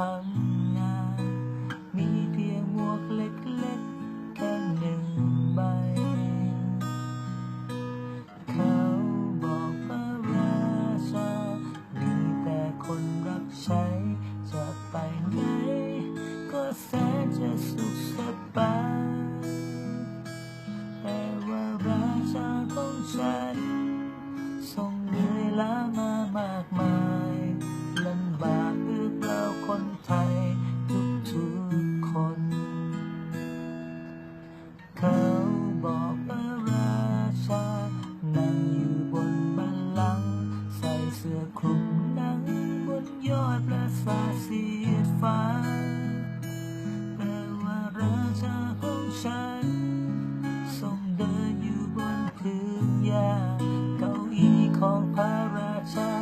ทำงาน มีเพียงหมวกเล็กๆแค่หนึ่งใบ เขาบอกว่าราชา มีแต่คนรับใช้ จะไปไหนก็แสนจะสุขสบาย อคลุมหนังบนยอดปราสาทสีฟ้าแต่ว่าราชาของฉันทรงเดินอยู่บนพื้นหญ้าเก้าอี้ของพระราชา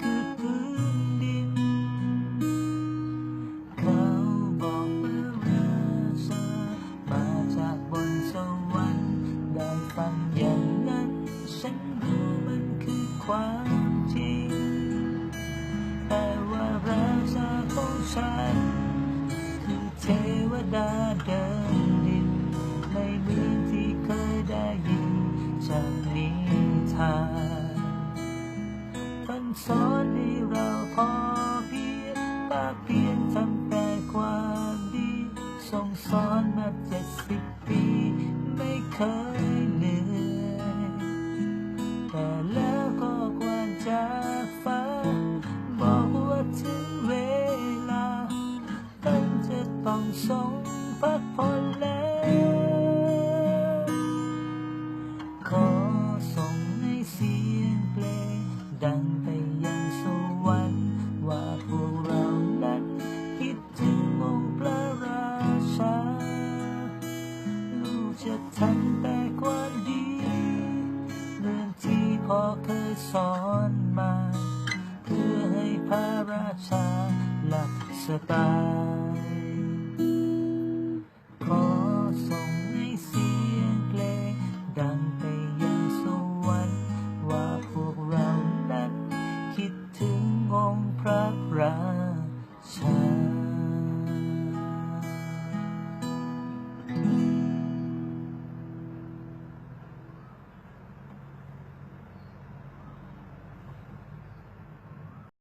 คือพื้นดิน เขาบอกว่าราชามาจากบนสวรรค์ได้ฟังอย่างนั้น ฉันรู้มันคือความ สอนให้เราพอเพียงปากเพียงทำแต่ความดีทรงสอนมาเจ็ดสิบปี ไม่เคยเหนื่อยแต่แล้วก็กวานจากฟ้าบอกว่าถึงเวลาท่านจะต้องทรง ที่พ่อเคยสอนมา เพื่อให้พระราชาหลับสบาย